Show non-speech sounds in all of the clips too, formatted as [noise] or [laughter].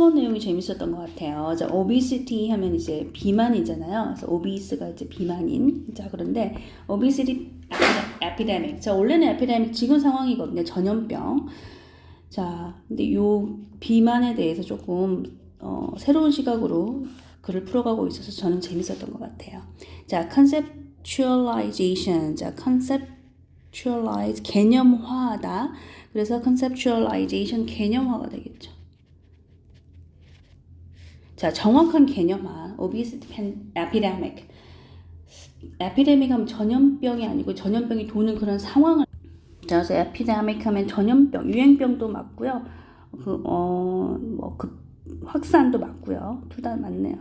표본 내용이 재밌었던 것 같아요. 자, obesity 하면 이제 비만이잖아요. 그래서 obese가 이제 비만인. 자, 그런데 obesity epidemic. 자, 원래는 epidemic 지금 상황이거든요. 전염병. 자, 근데 요 비만에 대해서 조금 어, 새로운 시각으로 글을 풀어가고 있어서 저는 재밌었던 것 같아요. 자, conceptualization. 자, conceptualize 개념화하다. 그래서 conceptualization 개념화가 되겠죠. 자, 정확한 개념화. obesity epidemic. epidemic 하면 전염병이 아니고 전염병이 도는 그런 상황을 자, 그래서 epidemic 하면 전염병, 유행병도 맞고요. 그, 어, 뭐, 그, 확산도 맞고요. 둘 다 맞네요.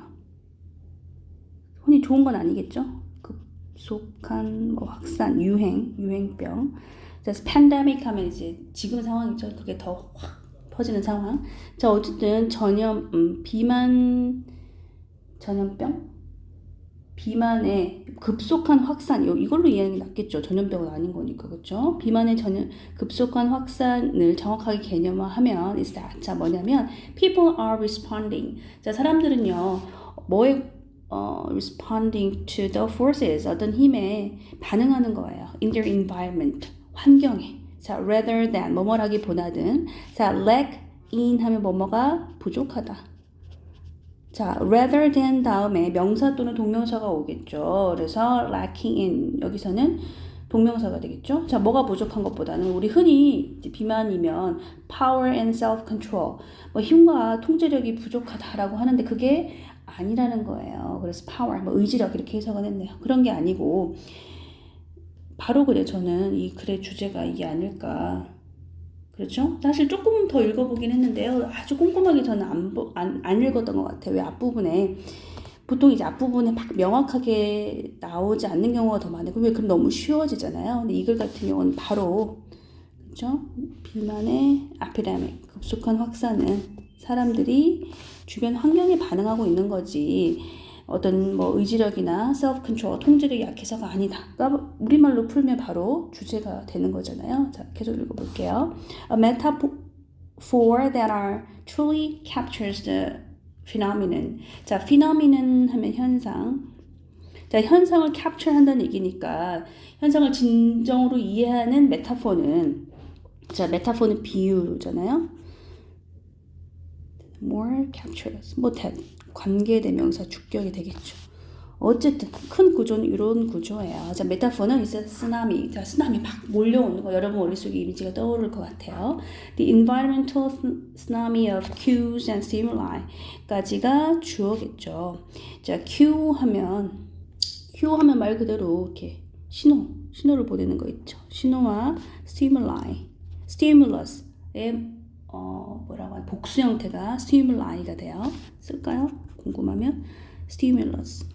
흔히 좋은 건 아니겠죠? 급속한 뭐 확산, 유행, 유행병. 그래서 팬데믹 하면 이제 지금 상황이죠. 그게 더 확 퍼지는 상황. 자, 어쨌든 전염, 음, 비만, 전염병? 비만의 급속한 확산, 요- 이걸로 이해하는 게 낫겠죠. 전염병은 아닌 거니까, 그렇죠? 비만의 전염, 급속한 확산을 정확하게 개념화하면 is that 자 뭐냐면 people are responding. 자 사람들은요 뭐에 어, responding to the forces 어떤 힘에 반응하는 거예요. in their environment 환경에. 자 rather than 뭐뭐라기보다는 자 lack in 하면 뭐뭐가 부족하다. 자, rather than 다음에 명사 또는 동명사가 오겠죠. 그래서 lacking in 여기서는 동명사가 되겠죠. 자, 뭐가 부족한 것보다는 우리 흔히 비만이면 power and self control 뭐 힘과 통제력이 부족하다라고 하는데 그게 아니라는 거예요. 그래서 power 뭐 의지력 이렇게 해석은 했네요. 그런 게 아니고 바로 그래 저는 이 글의 주제가 이게 아닐까 그렇죠? 사실 조금 더 읽어보긴 했는데요. 아주 꼼꼼하게 저는 안, 보- 안, 안 읽었던 것 같아요. 왜 앞부분에 보통 이제 앞부분에 막 명확하게 나오지 않는 경우가 더 많아요. 왜 그럼 너무 쉬워지잖아요. 근데 이 글 같은 경우는 바로 그렇죠? 비만의 아피라믹 급속한 확산은 사람들이 주변 환경에 반응하고 있는 거지 어떤 뭐 의지력이나 self control 통제력이 약해서가 아니다. 그러니까 우리말로 풀면 바로 주제가 되는 거잖아요. 자, 계속 읽어볼게요. A metaphor that are truly captures the phenomenon. 자, phenomenon 하면 현상. 자, 현상을 capture 한다는 얘기니까 현상을 진정으로 이해하는 메타포는 자, 메타포는 비유잖아요. more captures. 뭐 대, 관계대명사 주격이 되겠죠. 어쨌든 큰 구조는 이런 구조예요. 자, 메타포는 이제 쓰나미. 자, 쓰나미 막 몰려오는 거 여러분 머릿속에 이미지가 떠오를 것 같아요. The environmental tsunami of cues and stimuli 까지가 주어겠죠. 자, cue 하면 cue 하면 말 그대로 이렇게 신호, 신호를 보내는 거 있죠. 신호와 stimuli, stimulus의 어, 뭐라고 하나 복수 형태가 stimuli,가 돼요. 쓸까요? 궁금하면 stimulus.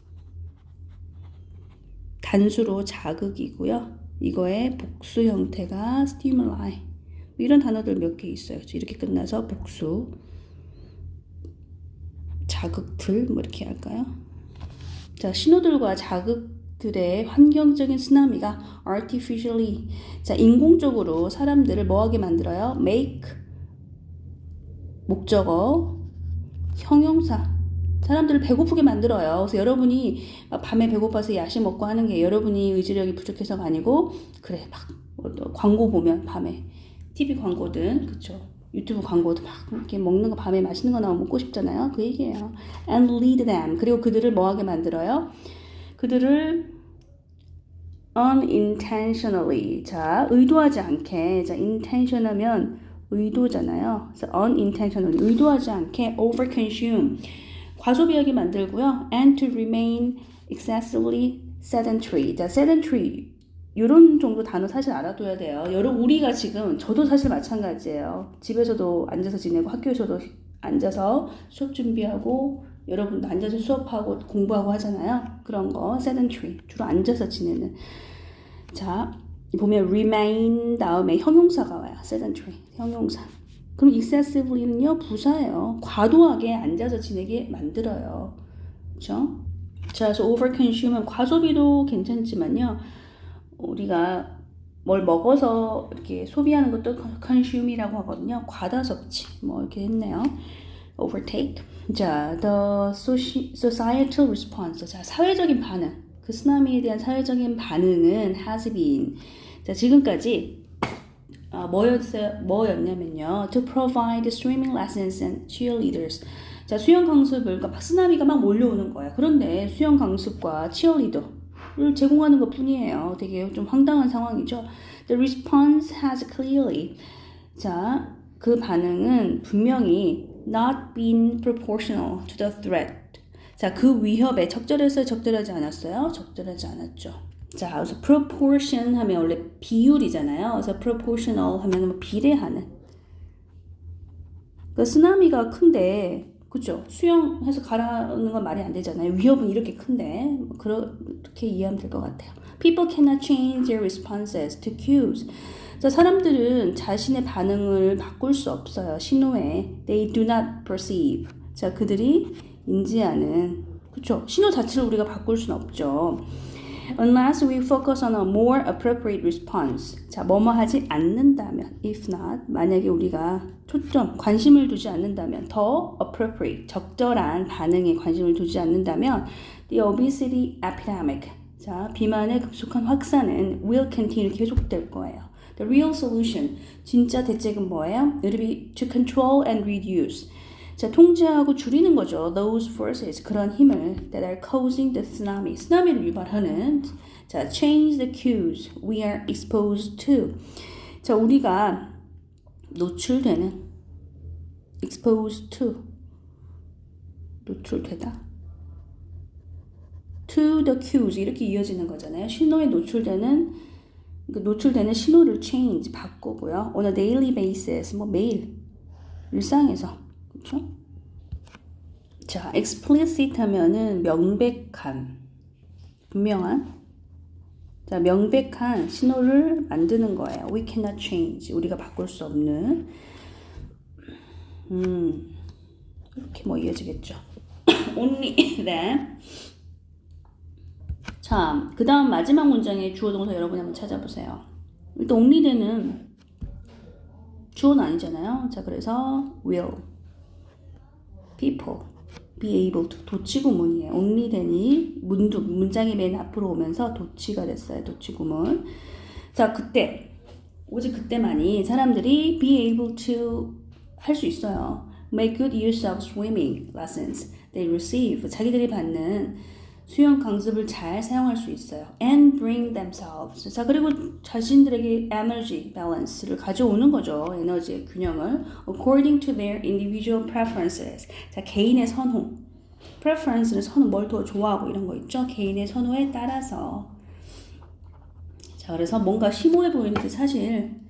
단수로 자극이고요. 이거의 복수 형태가 stimuli. 이런 단어들 몇 개 있어요. 이렇게 끝나서 복수, 자극들 뭐 이렇게 할까요? 자, 신호들과 자극들의 환경적인 쓰나미가 artificially 자, 인공적으로 사람들을 뭐하게 만들어요? make 목적어 형용사 사람들을 배고프게 만들어요. 그래서 여러분이 막 밤에 배고파서 야식 먹고 하는 게 여러분이 의지력이 부족해서가 아니고 그래 막또 광고 보면 밤에 TV 광고든 그쵸 유튜브 광고도 막 이렇게 먹는 거 밤에 맛있는 거 나오면 먹고 싶잖아요. 그 얘기예요. And lead them 그리고 그들을 뭐하게 만들어요? 그들을 unintentionally 자 의도하지 않게 자 intention하면 의도잖아요. 그래서 unintentionally 의도하지 않게 overconsume 과소비하게 만들고요. and to remain excessively sedentary. 자, sedentary 이런 정도 단어 사실 알아둬야 돼요. 여러분 우리가 지금 저도 사실 마찬가지예요. 집에서도 앉아서 지내고 학교에서도 앉아서 수업 준비하고 여러분도 앉아서 수업하고 공부하고 하잖아요. 그런 거 sedentary 주로 앉아서 지내는 자 보면 remain 다음에 형용사가. Sedentary 형용사. 그럼 excessively는요 부사예요. 과도하게 앉아서 지내게 만들어요. 그렇죠? 자, 그래서 overconsume은 과소비도 괜찮지만요. 우리가 뭘 먹어서 이렇게 소비하는 것도 consume이라고 하거든요. 과다 섭취 뭐 이렇게 했네요. overtake. 자, the soci- societal response. 자, 사회적인 반응. 그 쓰나미에 대한 사회적인 반응은 has been. 자, 지금까지 어, 뭐였어요? 뭐였냐면요. To provide swimming lessons and cheerleaders. 자, 수영 강습을 그러니까 막 쓰나미가 막 몰려오는 거예요. 그런데 수영 강습과 치어리더를 제공하는 것 뿐이에요. 되게 좀 황당한 상황이죠. The response has clearly. 자, 그 반응은 분명히 not been proportional to the threat. 자, 그 위협에 적절했어요? 적절하지 않았어요? 적절하지 않았죠. 자, 그래서 proportion 하면 원래 비율이잖아요. 그래서 proportional 하면 뭐 비례하는. 그 쓰나미가 큰데, 그죠? 수영해서 가라는 건 말이 안 되잖아요. 위협은 이렇게 큰데, 뭐 그렇게 이해하면 될 것 같아요. People cannot change their responses to cues. 자, 사람들은 자신의 반응을 바꿀 수 없어요. 신호에. They do not perceive. 자, 그들이 인지하는. 그쵸? 신호 자체를 우리가 바꿀 수는 없죠. Unless we focus on a more appropriate response. 자, 뭐뭐 하지 않는다면. If not, 만약에 우리가 초점, 관심을 두지 않는다면, 더 appropriate, 적절한 반응에 관심을 두지 않는다면, the obesity epidemic. 자, 비만의 급속한 확산은 will continue 계속될 거예요. The real solution, 진짜 대책은 뭐예요? It'll be to control and reduce. 자, 통제하고 줄이는 거죠. Those forces, 그런 힘을 that are causing the tsunami, 쓰나미를 유발하는. 자, change the cues we are exposed to. 자, 우리가 노출되는 exposed to 노출되다. to the cues 이렇게 이어지는 거잖아요. 신호에 노출되는 그 노출되는 신호를 change 바꾸고요. on a daily basis 뭐 매일 일상에서 그렇죠? 자, explicit 하면은 명백한 분명한 자, 명백한 신호를 만드는 거예요. We cannot change. 우리가 바꿀 수 없는 음. 이렇게 뭐 이어지겠죠. [coughs] only then 자, 그 다음 마지막 문장의 주어 동사 여러분이 한번 찾아보세요. 일단 only대는 주어는 아니잖아요. 자, 그래서 will, people, be able to 도치구문이에요. only대니 문두 문장이 맨 앞으로 오면서 도치가 됐어요. 도치구문. 자, 그때 오직 그때만이 사람들이 be able to 할 수 있어요. Make good use of swimming lessons they receive. 자기들이 받는 수영 강습을 잘 사용할 수 있어요. And bring themselves. 자, 그리고 자신들에게 energy balance를 가져오는 거죠. 에너지의 균형을. According to their individual preferences. 자, 개인의 선호. preference는 선호, 뭘 더 좋아하고 이런 거 있죠. 개인의 선호에 따라서. 자, 그래서 뭔가 심오해 보이는데 사실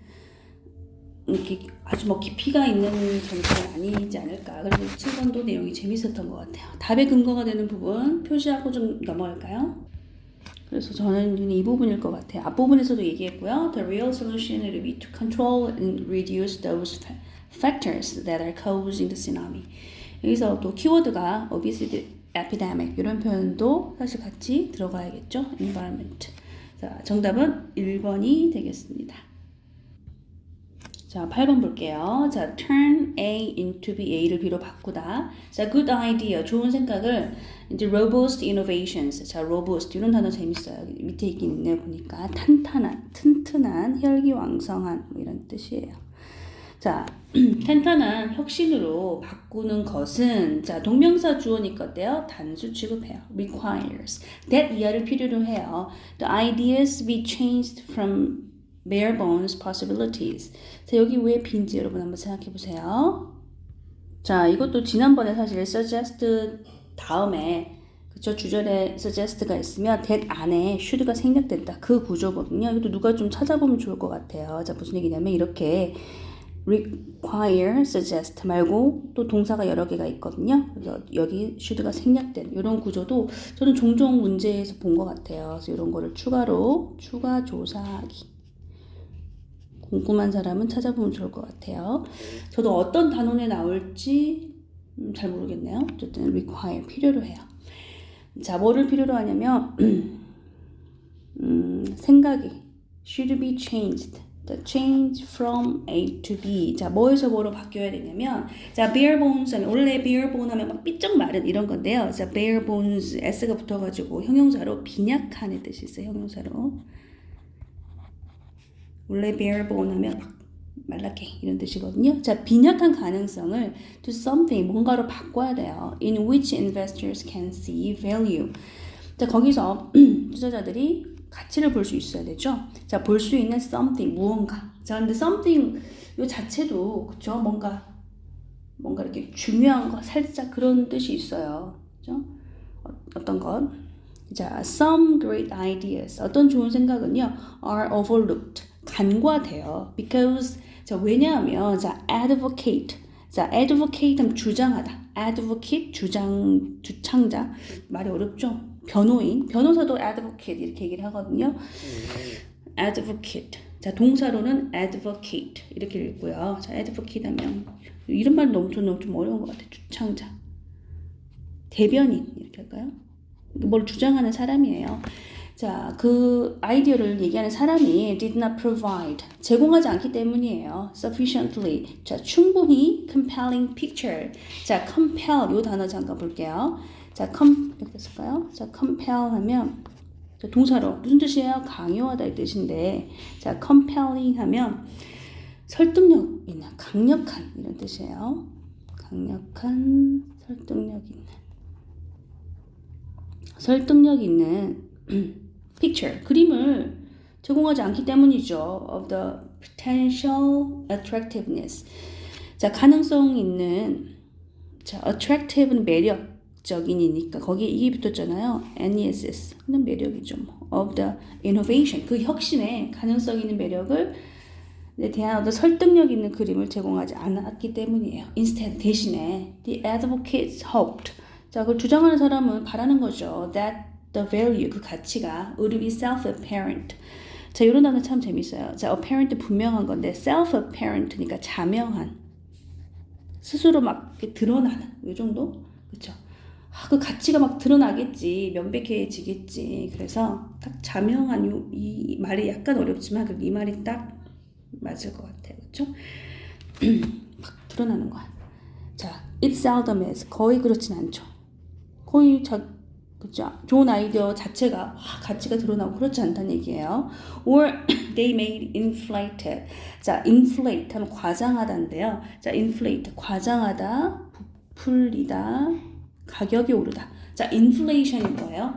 이렇게 아주 뭐 깊이가 있는 전체는 아니지 않을까. 그래서 7번도 내용이 재밌었던 것 같아요. 답의 근거가 되는 부분 표시하고 좀 넘어갈까요? 그래서 저는 이 부분일 것 같아요. 앞부분에서도 얘기했고요. The real solution will be to control and reduce those fa- factors that are causing the tsunami. 여기서 또 키워드가 obesity epidemic 이런 표현도 사실 같이 들어가야겠죠. environment. 자, 정답은 1번이 되겠습니다. 자, 8번 볼게요. 자, turn A into B, A를 B로 바꾸다. 자, good idea, 좋은 생각을 이제 robust innovations. 자, robust 이런 단어 재밌어요. 밑에 있긴 있네요. 보니까 탄탄한, 튼튼한, 혈기왕성한 뭐 이런 뜻이에요. 자, [clears throat] 탄탄한 혁신으로 바꾸는 것은 자 동명사 주어니까 어때요? 단수 취급해요. requires. that 이하를 필요로 해요. The ideas be changed from bare bones possibilities. 자, 여기 왜 빈지 여러분 한번 생각해 보세요. 자, 이것도 지난번에 사실 suggest 다음에 그쵸 주절에 suggest가 있으면 that 안에 should가 생략된다. 그 구조거든요. 이것도 누가 좀 찾아보면 좋을 것 같아요. 자, 무슨 얘기냐면 이렇게 require, suggest 말고 또 동사가 여러 개가 있거든요. 그래서 여기 should가 생략된 이런 구조도 저는 종종 문제에서 본 것 같아요. 그래서 이런 거를 추가로 추가 조사하기. 궁금한 사람은 찾아보면 좋을 것 같아요. 저도 어떤 단원에 나올지 음, 잘 모르겠네요. 어쨌든 require 필요로 해요. 자, 뭐를 필요로 하냐면 [clears throat] 음, 생각이 should be changed 자, change from A to B. 자, 뭐에서 뭐로 바뀌어야 되냐면, 자, bare bones 하면, 원래 bare bone 하면 막 삐쩍 마른 이런 건데요. 자, bare bones, S가 붙어가지고 형용사로 빈약한의 뜻이 있어요, 형용사로. 원래 bare bone 하면 막 말라게 이런 뜻이거든요. 자, 빈약한 가능성을 to something, 뭔가로 바꿔야 돼요. In which investors can see value. 자, 거기서 [clears throat] 투자자들이 가치를 볼 수 있어야 되죠. 자, 볼 수 있는 something, 무언가. 자, 근데 something 요 자체도 그쵸? 뭔가 뭔가 이렇게 중요한 거, 살짝 그런 뜻이 있어요. 그죠? 어, 어떤 것? 자, some great ideas. 어떤 좋은 생각은요, are overlooked. 간과돼요. because 자, 왜냐하면 자, advocate. 자, advocate 주장하다. advocate 주장 주창자. 말이 어렵죠? 변호인. 변호사도 advocate 이렇게 얘기를 하거든요. advocate. 자, 동사로는 advocate 이렇게 읽고요. 자, advocate 하면 이런 말 너무 좀, 좀 어려운 것 같아요. 주창자. 대변인 이렇게 할까요? 뭘 주장하는 사람이에요. 자, 그 아이디어를 얘기하는 사람이 did not provide 제공하지 않기 때문이에요. sufficiently 자, 충분히 compelling picture. 자, compel 요 단어 잠깐 볼게요. 자, com 이렇게 쓸까요? 자, compel 하면 자, 동사로 무슨 뜻이에요? 강요하다 이 뜻인데 자, compelling 하면 설득력 있는 강력한 이런 뜻이에요. 강력한 설득력 있는 설득력 있는 picture 그림을 제공하지 않기 때문이죠. of the potential attractiveness. 자, 가능성 있는 자, attractive는 매력적인이니까 거기에 이게 붙었잖아요. NESS는 매력이죠. 뭐. of the innovation 그 혁신의 가능성 있는 매력을 에 대한 어떤 설득력 있는 그림을 제공하지 않았기 때문이에요. Instead 대신에 the advocates hoped 자, 그걸 주장하는 사람은 바라는 거죠. That the value, 그 가치가 would be self-apparent. 자, 이런 단어 참 재밌어요. 자, apparent 분명한 건데 self-apparent니까 자명한. 스스로 막 드러나는 이 정도? 그렇죠? 아, 그 가치가 막 드러나겠지, 명백해지겠지. 그래서 딱 자명한 요, 이 말이 약간 어렵지만 그이 말이 딱 맞을 것 같아요. 그렇죠? [clears throat] 막 드러나는 거야. 자, it seldom is 거의 그렇진 않죠. 거의 자, 그죠? 좋은 아이디어 자체가 와, 가치가 드러나고 그렇지 않다는 얘기예요. Or [coughs] they made inflated. 자, inflate 하면 과장하다인데요. 자, inflate 과장하다, 부풀리다, 가격이 오르다. 자, inflation이 뭐예요?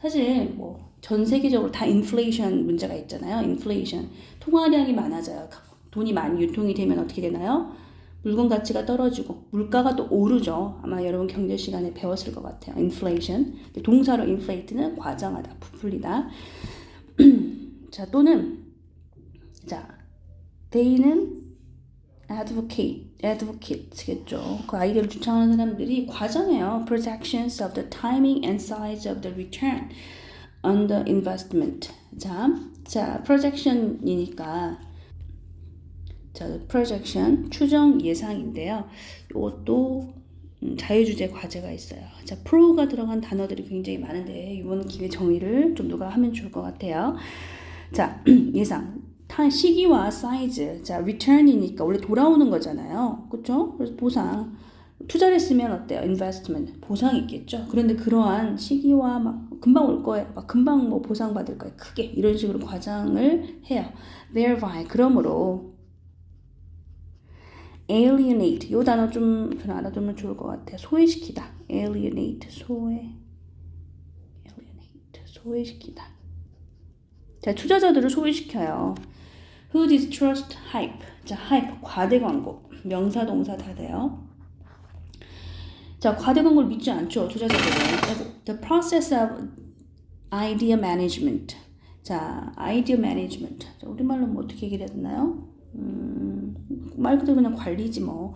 사실 뭐 전 세계적으로 다 인플레이션 문제가 있잖아요. 인플레이션 통화량이 많아져요. 돈이 많이 유통이 되면 어떻게 되나요? 물건 가치가 떨어지고 물가가 또 오르죠. 아마 여러분 경제 시간에 배웠을 것 같아요. 인플레이션. 동사로 inflate는 과장하다, 부풀리다. 자, 또는 자, they는 advocate, advocate겠죠. 그 아이디어를 주창하는 사람들이 과장해요. projections of the timing and size of the return on the investment. 자, 자, projection이니까 자, projection 추정 예상인데요. 이것도 음, 자유주제 과제가 있어요. 자, pro가 들어간 단어들이 굉장히 많은데 이번 기회 정의를 좀 누가 하면 좋을 것 같아요. 자, [clears throat] 예상. 타 시기와 사이즈. 자, return이니까 원래 돌아오는 거잖아요. 그렇죠? 그래서 보상. 투자를 했으면 어때요? investment. 보상이 있겠죠. 그런데 그러한 시기와 막 금방 올 거예요. 막 금방 뭐 보상 받을 거예요. 크게 이런 식으로 과장을 해요. thereby 그러므로 alienate 이 단어 좀 알아두면 좋을 것 같아요. 소외시키다. alienate 소외 alienate 소외시키다. 자 투자자들을 소외시켜요. Who distrust hype? 자 hype 과대 광고 명사 동사 다 돼요. 자 과대 광고를 믿지 않죠 투자자들은. The process of idea management. 자 idea management. 자, 우리말로 뭐 어떻게 얘기를 되나요? 음, 말 그대로 그냥 관리지 뭐.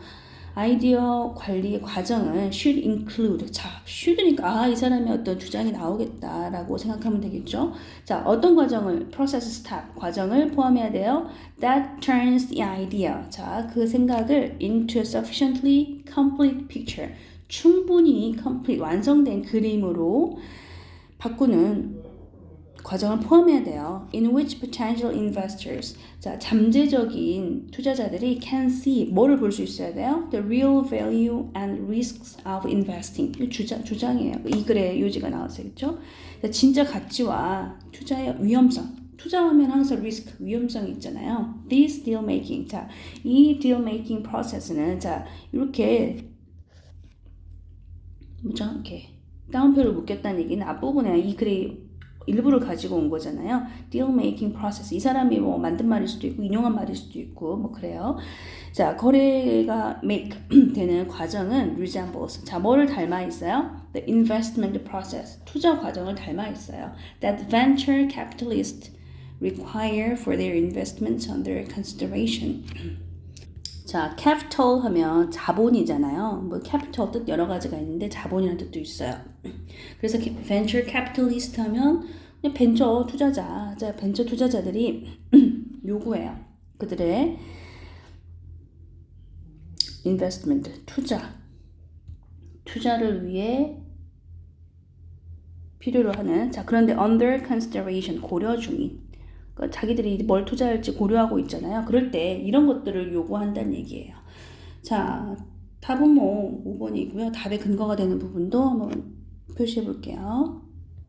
아이디어 관리의 과정을 should include. 자, should니까 아, 이 사람의 어떤 주장이 나오겠다라고 생각하면 되겠죠. 자, 어떤 과정을 process step 과정을 포함해야 돼요. That turns the idea. 자, 그 생각을 into sufficiently complete picture. 충분히 complete 완성된 그림으로 바꾸는 과정을 포함해야 돼요. In which potential investors, 자 잠재적인 투자자들이 can see 뭐를 볼 수 있어야 돼요? The real value and risks of investing. 이 주장 주장이에요. 이 글에 요지가 나왔어요, 그렇죠? 진짜 가치와 투자의 위험성. 투자하면 항상 리스크, 위험성이 있잖아요. This deal making, 자, 이 deal making process는 자 이렇게 뭐죠? 이렇게 다운표를 묶였다는 얘기는 앞부분에 이 글의 일부를 가지고 온 거잖아요. deal making process. 이 사람이 뭐 만든 말일 수도 있고 인용한 말일 수도 있고 뭐 그래요. 자, 거래가 make 되는 과정은 resembles. 자, 뭐를 닮아 있어요? The investment process. 투자 과정을 닮아 있어요. That venture capitalists require for their investments under consideration. 자, capital 하면 자본이잖아요. 뭐 capital 뜻 여러 가지가 있는데 자본이라는 뜻도 있어요. 그래서 venture capitalist 하면 그냥 벤처 투자자, 자, 벤처 투자자들이 [clears throat] 요구해요. 그들의 investment 투자, 투자를 위해 필요로 하는 자 그런데 under consideration 고려 중인 그러니까 자기들이 뭘 투자할지 고려하고 있잖아요. 그럴 때 이런 것들을 요구한다는 얘기예요. 자, 답은 뭐 5번이고요. 답의 근거가 되는 부분도 한번 표시해 볼게요.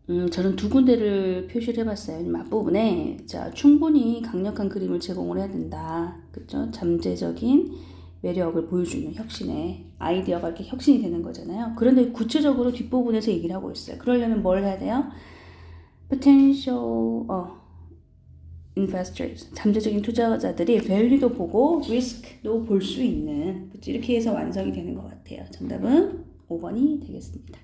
음, 저는 두 군데를 표시를 해봤어요. 앞부분에 자 충분히 강력한 그림을 제공을 해야 된다. 그죠? 잠재적인 매력을 보여주는 혁신의 아이디어가 이렇게 혁신이 되는 거잖아요. 그런데 구체적으로 뒷부분에서 얘기를 하고 있어요. 그러려면 뭘 해야 돼요? potential 어, investors 잠재적인 투자자들이 밸류도 보고 리스크도 볼 수 있는? 이렇게 해서 완성이 되는 것 같아요. 정답은 5번이 되겠습니다.